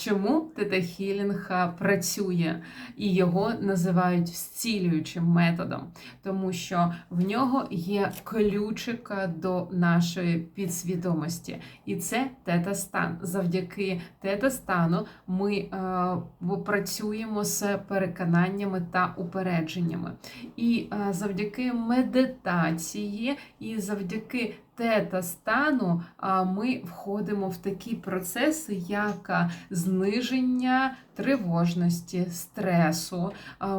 Чому тета-хілінг працює і його називають зцілюючим методом? Тому що в нього є ключик до нашої підсвідомості, і це тета-стан. Завдяки тета-стану ми е, працюємо з переконаннями та упередженнями. І е, завдяки медитації, і завдяки тета стану ми входимо в такі процеси, як зниження тривожності, стресу,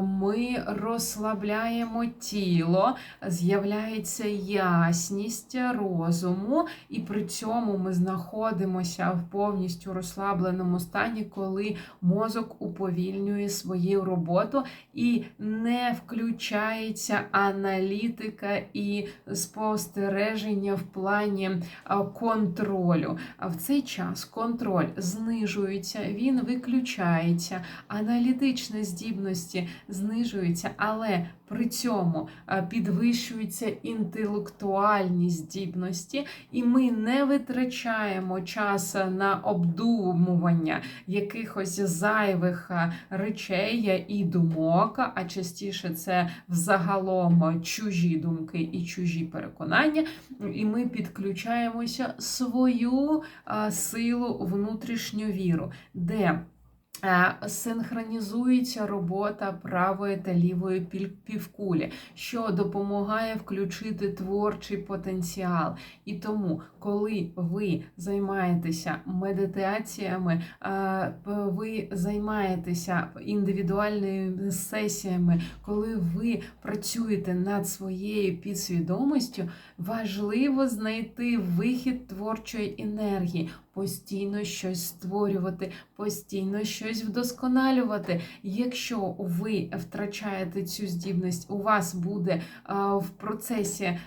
ми розслабляємо тіло, з'являється ясність розуму, і при цьому ми знаходимося в повністю розслабленому стані, коли мозок уповільнює свою роботу і не включається аналітика і спостереження в плані контролю. А в цей час контроль знижується, він виключається, аналітичні здібності знижуються, але при цьому підвищуються інтелектуальні здібності, і ми не витрачаємо час на обдумування якихось зайвих речей і думок, а частіше це взагалом чужі думки і чужі переконання. І ми підключаємося свою силу, внутрішню віру, де Синхронізується робота правої та лівої півкулі, що допомагає включити творчий потенціал. І тому, коли ви займаєтеся медитаціями, ви займаєтеся індивідуальними сесіями, коли ви працюєте над своєю підсвідомістю, важливо знайти вихід творчої енергії постійно щось створювати, постійно щось вдосконалювати. Якщо ви втрачаєте цю здібність, у вас буде в процесі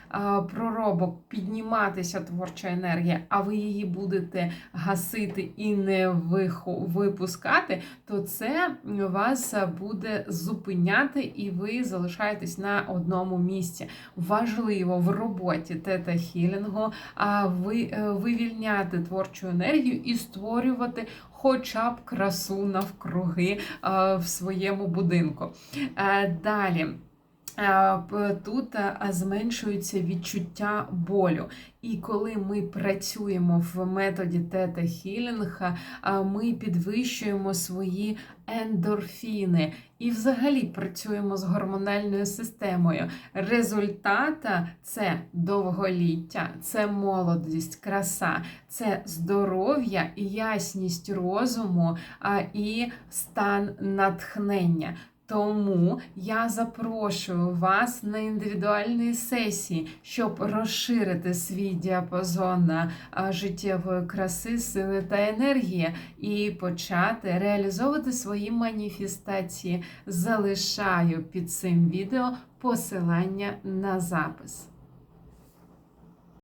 проробок підніматися творча енергія, а ви її будете гасити і не випускати, то це вас буде зупиняти, і ви залишаєтесь на одному місці. Важливо в роботі тета-хілінгу а вивільняти творчу енергію і створювати хоча б красу навкруги в своєму будинку. Е, далі. Е, тут е, зменшується відчуття болю. І коли ми працюємо в методі тета хілінг, ми підвищуємо свої ендорфіни і взагалі працюємо з гормональною системою. Результата це довголіття, це молодість, краса, це здоров'я, ясність розуму і стан натхнення. Тому я запрошую вас на індивідуальні сесії, щоб розширити свій діапазон життєвої краси, сили та енергії і почати реалізовувати свої маніфестації. Залишаю під цим відео посилання на запис.